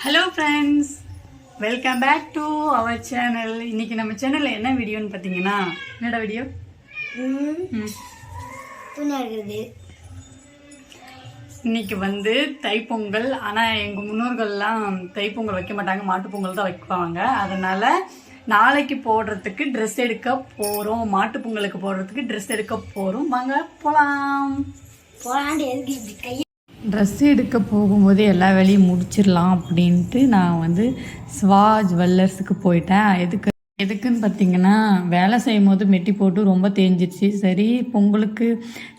Hello friends welcome back to our channel இன்னைக்கு நம்ம சேனலில் என்ன வீடியோன்னு பார்த்தீங்கன்னா என்னடா வீடியோ இன்னைக்கு வந்து தைப்பொங்கல். ஆனால் எங்கள் முன்னோர்கள்லாம் தைப்பொங்கல் வைக்க மாட்டாங்க. மாட்டுப்பொங்கல் தான் வைப்பாங்க. அதனால் நாளைக்கு போடுறதுக்கு ட்ரெஸ் எடுக்க போகிறோம் மாட்டுப்பொங்கலுக்கு போடுறதுக்கு ட்ரெஸ் எடுக்க போகிறோம் வாங்க போகலாம் போலாண்டு எதுக்கு இப்படி ட்ரெஸ் எடுக்க போகும்போது எல்லா வேலையும் முடிச்சிடலாம் அப்படின்ட்டு நான் வந்து ஸ்வா ஜுவல்லர்ஸுக்கு போயிட்டேன். எதுக்கு எதுக்குன்னு பார்த்தீங்கன்னா வேலை செய்யும் போது மெட்டி போட்டு ரொம்ப தேஞ்சிருச்சு சரி பொங்கலுக்கு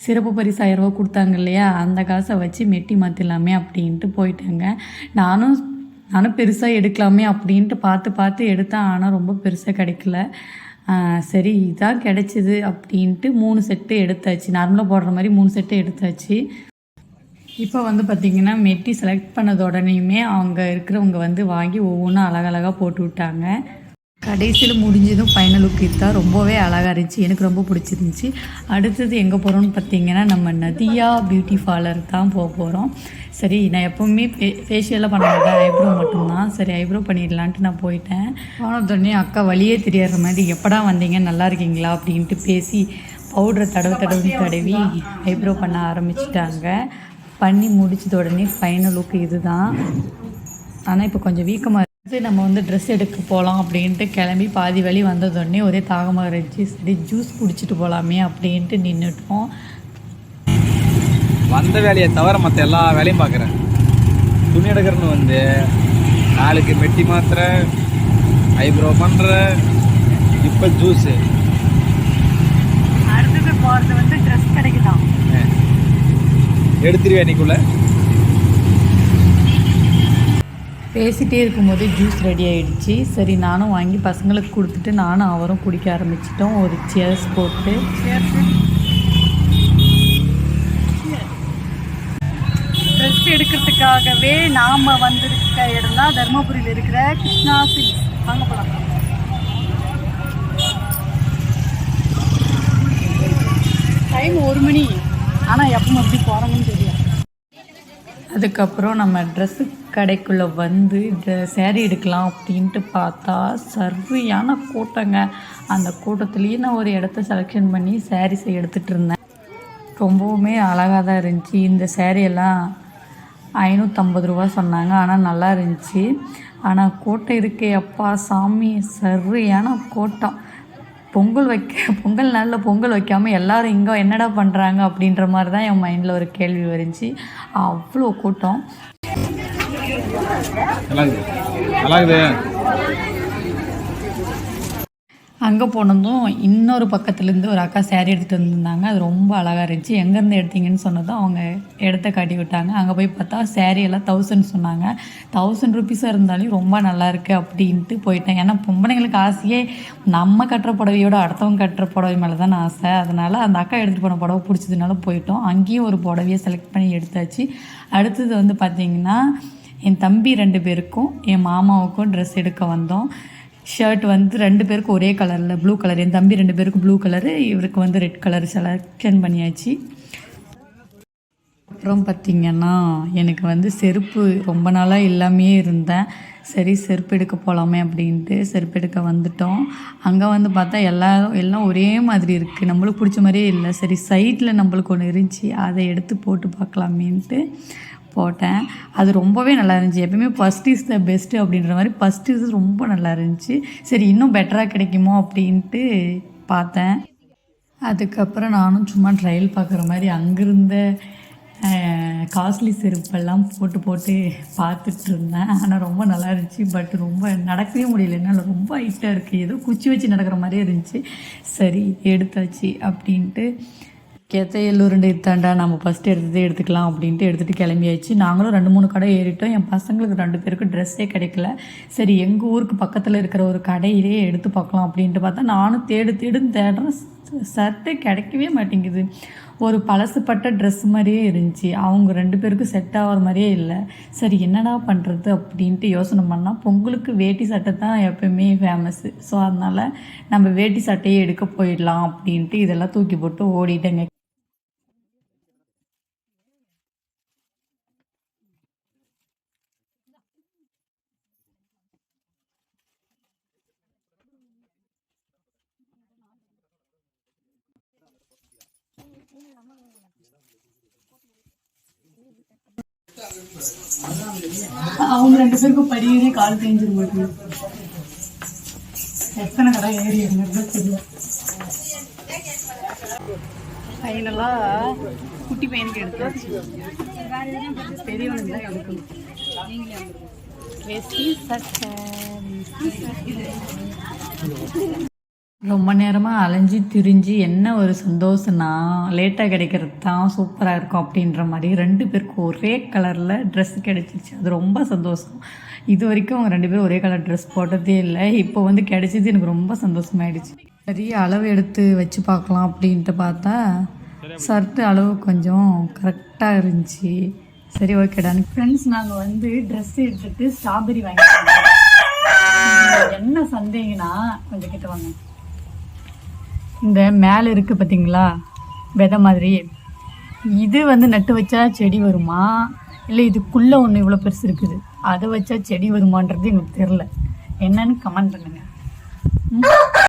சிறப்பு பரிசு ஆயிரம் ரூபா கொடுத்தாங்க இல்லையா? அந்த காசை வச்சு மெட்டி மாற்றிடலாமே அப்படின்ட்டு போயிட்டேங்க. நானும் நானும் பெருசாக எடுக்கலாமே அப்படின்ட்டு பார்த்து பார்த்து எடுத்தேன். ஆனால் ரொம்ப பெருசாக கிடைக்கல. சரி இதான் கிடைச்சிது அப்படின்ட்டு மூணு செட்டு எடுத்தாச்சு. நார்மலாக போடுற மாதிரி மூணு செட்டு எடுத்தாச்சு. இப்போ வந்து பார்த்திங்கன்னா மெட்டி செலக்ட் பண்ணது உடனேயுமே அவங்க இருக்கிறவங்க வந்து வாங்கி ஒவ்வொன்றும் அழகழகாக போட்டு விட்டாங்க. கடைசியில் முடிஞ்சதும் ஃபைனல் லுக் இதுதான் ரொம்பவே அழகாக இருந்துச்சு. எனக்கு ரொம்ப பிடிச்சிருந்துச்சி. அடுத்தது எங்கே போகிறோம்னு பார்த்தீங்கன்னா நம்ம நதியா பியூட்டி பார்லர் தான் போக போகிறோம் சரி நான் எப்போவுமே ஃபே ஃபேஷியலாக பண்ண மாட்டேன் ஐப்ரோ மட்டும்தான். சரி ஐப்ரோ பண்ணிடலான்ட்டு நான் போயிட்டேன். போனதுடனே அக்கா வழியே தெரியாத மாதிரி எப்படா வந்தீங்க? நல்லா இருக்கீங்களா? அப்படின்ட்டு பேசி பவுடரை தடவை தடவி தடவி ஐப்ரோ பண்ண ஆரம்பிச்சிட்டாங்க. பண்ணி முடிச்சது உடனே ஃபைனல் லுக் இதுதான். ஆனால் இப்போ கொஞ்சம் வீக்கமாக இருந்து நம்ம வந்து ட்ரெஸ் எடுக்க போகலாம் அப்படின்ட்டு கிளம்பி பாதி வழி வந்ததுடனே ஒரே தாகமாக இருந்துச்சு. சரி ஜூஸ் குடிச்சிட்டு போகலாமே அப்படின்ட்டு நின்றுட்டோம் வந்த வேலையை தவிர மற்ற எல்லா வேலையும் பார்க்குறேன். துணி எடுக்கிறன்னு வந்து நாளைக்கு மெட்டி மாத்திர ஐப்ரோ பண்ணுற இப்போ ஜூஸு அடுத்தது போகிறது வந்து தான் எடுத்துருவேன் இன்னைக்குள்ள? பேசிகிட்டே இருக்கும்போது ஜூஸ் ரெடி ஆகிடுச்சு சரி நானும் வாங்கி பசங்களுக்கு கொடுத்துட்டு நானும் அவரும் குடிக்க ஆரம்பிச்சிட்டோம். ஒரு சேர்ஸ் போட்டு. ட்ரெஸ் எடுக்கிறதுக்காகவே நாம் வந்திருக்க இடம் தான் தருமபுரியில் இருக்கிற கிருஷ்ணா சில்க்ஸ். வாங்க போகலாம் டைம் ஒரு மணி. ஆனால் எப்போ எப்படி போகிறாங்கன்னு தெரியல அதுக்கப்புறம் நம்ம ட்ரெஸ்ஸு கடைக்குள்ளே வந்து சேரீ எடுக்கலாம் அப்படின்ட்டு பார்த்தா சர்வையான கூட்டங்க. அந்த கூட்டத்துலேயே நான் ஒரு இடத்த செலெக்ஷன் பண்ணி சேரீஸை எடுத்துகிட்டு இருந்தேன். ரொம்பவுமே அழகாக தான் இருந்துச்சு. இந்த சேரீயெல்லாம் ஐநூற்றம்பது ரூபா சொன்னாங்க. ஆனால் நல்லா இருந்துச்சு. ஆனால் கோட்டை இருக்கே அப்பா சாமி சரியான கோட்டம். பொங்கல் வைக்க பொங்கல் நாளில் பொங்கல் வைக்காமல் எல்லாரும் இங்கே என்னடா பண்ணுறாங்க அப்படின்ற மாதிரி தான் என் மைண்டில் ஒரு கேள்வி வந்துச்சு அவ்வளோ கூட்டம் நல்லா இருக்குது நல்லா இருக்குது அங்கே போனதும் இன்னொரு பக்கத்துலேருந்து ஒரு அக்கா சேரீ எடுத்துகிட்டு வந்திருந்தாங்க. அது ரொம்ப அழகாக இருந்துச்சு. எங்கேருந்து எடுத்தீங்கன்னு சொன்னதும் அவங்க இடத்த காட்டி விட்டாங்க. அங்கே போய் பார்த்தா சேரீ எல்லாம் தௌசண்ட் சொன்னாங்க. தௌசண்ட் ருபீஸாக இருந்தாலும் ரொம்ப நல்லாயிருக்கு அப்படின்ட்டு போயிட்டேன். ஏன்னா பொம்பளைங்களுக்கு ஆசையே நம்ம கட்டுற புடவையோட அடுத்தவங்க கட்டுற புடவை மேலே தான் ஆசை. அதனால் அந்த அக்கா எடுத்துகிட்டு போன புடவை பிடிச்சதுனால போயிட்டோம். அங்கேயும் ஒரு புடவையை செலக்ட் பண்ணி எடுத்தாச்சு. அடுத்தது வந்து பார்த்திங்கன்னா என் தம்பி ரெண்டு பேருக்கும் என் மாமாவுக்கும் ட்ரெஸ் எடுக்க வந்தோம். ஷர்ட் வந்து ரெண்டு பேருக்கும் ஒரே கலரில் ப்ளூ கலர் என் தம்பி ரெண்டு பேருக்கும் ப்ளூ கலரு இவருக்கு வந்து ரெட் கலர் செலக்ஷன் பண்ணியாச்சு. அப்புறம் பார்த்திங்கன்னா எனக்கு வந்து செருப்பு ரொம்ப நாளாக இல்லாமையே இருந்தேன். சரி செருப்பு எடுக்க போகலாமே அப்படின்ட்டு செருப்பு எடுக்க வந்துட்டோம். அங்கே வந்து பார்த்தா எல்லாரும் எல்லாம் ஒரே மாதிரி இருக்குது நம்மளுக்கு பிடிச்ச மாதிரியே இல்லை. சரி சைடில் நம்மளுக்கு ஒன்று இருந்துச்சு. அதை எடுத்து போட்டு பார்க்கலாமேன்ட்டு போட்டேன். அது ரொம்பவே நல்லா இருந்துச்சு. எப்பயுமே ஃபஸ்ட் இஸ் த பெஸ்ட்டு அப்படின்ற மாதிரி ஃபஸ்ட் இஸ் ரொம்ப நல்லா இருந்துச்சு. சரி இன்னும் பெட்டராக கிடைக்குமோ அப்படின்ட்டு பார்த்தேன். அதுக்கப்புறம் நானும் சும்மா ட்ரையல் பார்க்குற மாதிரி அங்கிருந்த காஸ்ட்லி செருப்பெல்லாம் போட்டு போட்டு பார்த்துட்டு இருந்தேன். ஆனால் ரொம்ப நல்லா இருந்துச்சு. பட் ரொம்ப நடக்கவே முடியல. என்னால் ரொம்ப ஹைட்டாக இருக்குது ஏதோ குச்சி வச்சு நடக்கிற மாதிரியே இருந்துச்சு. சரி எடுத்தாச்சு அப்படின்ட்டு கெத்த எல்லூருண்டு தாண்டா நம்ம ஃபஸ்ட்டு எடுத்ததே எடுத்துக்கலாம் அப்படின்ட்டு எடுத்துகிட்டு கிளம்பியாச்சு. நாங்களும் ரெண்டு மூணு கடை ஏறிட்டோம். என் பசங்களுக்கு ரெண்டு பேருக்கும் ட்ரெஸ்ஸே கிடைக்கல. சரி எங்கள் ஊருக்கு பக்கத்தில் இருக்கிற ஒரு கடையிலே எடுத்து பார்க்கலாம் அப்படின்ட்டு பார்த்தா நானும் தேடு தேடுன்னு தேடுறேன். சட்டை கிடைக்கவே மாட்டேங்குது. ஒரு பழசுப்பட்ட ட்ரெஸ் மாதிரியே இருந்துச்சு. அவங்க ரெண்டு பேருக்கும் செட் ஆகிற மாதிரியே இல்லை. சரி என்னடா பண்ணுறது அப்படின்ட்டு யோசனை பண்ணால் பொங்கலுக்கு வேட்டி சட்டை தான் எப்பயுமே ஃபேமஸ்ஸு ஸோ அதனால் நம்ம வேட்டி சட்டையே எடுக்க போயிடலாம் அப்படின்ட்டு இதெல்லாம் தூக்கி போட்டு ஓடிட்டேங்க. அவங்க ரெண்டு பேருக்கும் படியே கால் தேஞ்சிட மாட்டேங்குது எத்தனை கடை ஏறி தெரியல. ஃபைனலாக குட்டி பையனுக்கு எடுத்தாச்சு பெரியவனுக்கு தான் எடுக்கணும். சட்டை ரொம்ப நேரமாக அலைஞ்சு திரிஞ்சு என்ன ஒரு சந்தோஷம்னா லேட்டாக கிடைக்கிறது தான் சூப்பராக இருக்கும் அப்படின்ற மாதிரி ரெண்டு பேருக்கும் ஒரே கலரில் ட்ரெஸ் கிடைச்சிருச்சு. அது ரொம்ப சந்தோஷம். இது வரைக்கும் அவங்க ரெண்டு பேரும் ஒரே கலர் ட்ரெஸ் போட்டதே இல்லை. இப்போ வந்து கிடைச்சது எனக்கு ரொம்ப சந்தோஷமாயிடுச்சு. சரி அளவு எடுத்து வச்சு பார்க்கலாம் அப்படின்ட்டு பார்த்தா ஷர்ட்டு அளவு கொஞ்சம் கரெக்டாக இருந்துச்சு. சரி ஓகேடா ஃப்ரெண்ட்ஸ் நாங்கள் வந்து ட்ரெஸ் எடுத்துட்டு ஸ்ட்ராபெரி வாங்கிட்டோம் என்ன சந்தேகம்னா கொஞ்சம் கிட்ட வாங்க. இந்த மேலே இருக்குது பார்த்தீங்களா விதை மாதிரி. இது வந்து நட்டு வச்சா செடி வருமா? இல்லை இதுக்குள்ளே ஒன்று இவ்வளோ பெருசு இருக்குது? அதை வச்சா செடி வருமான்றது எங்களுக்கு தெரில என்னன்னு கமெண்ட் பண்ணுங்கள்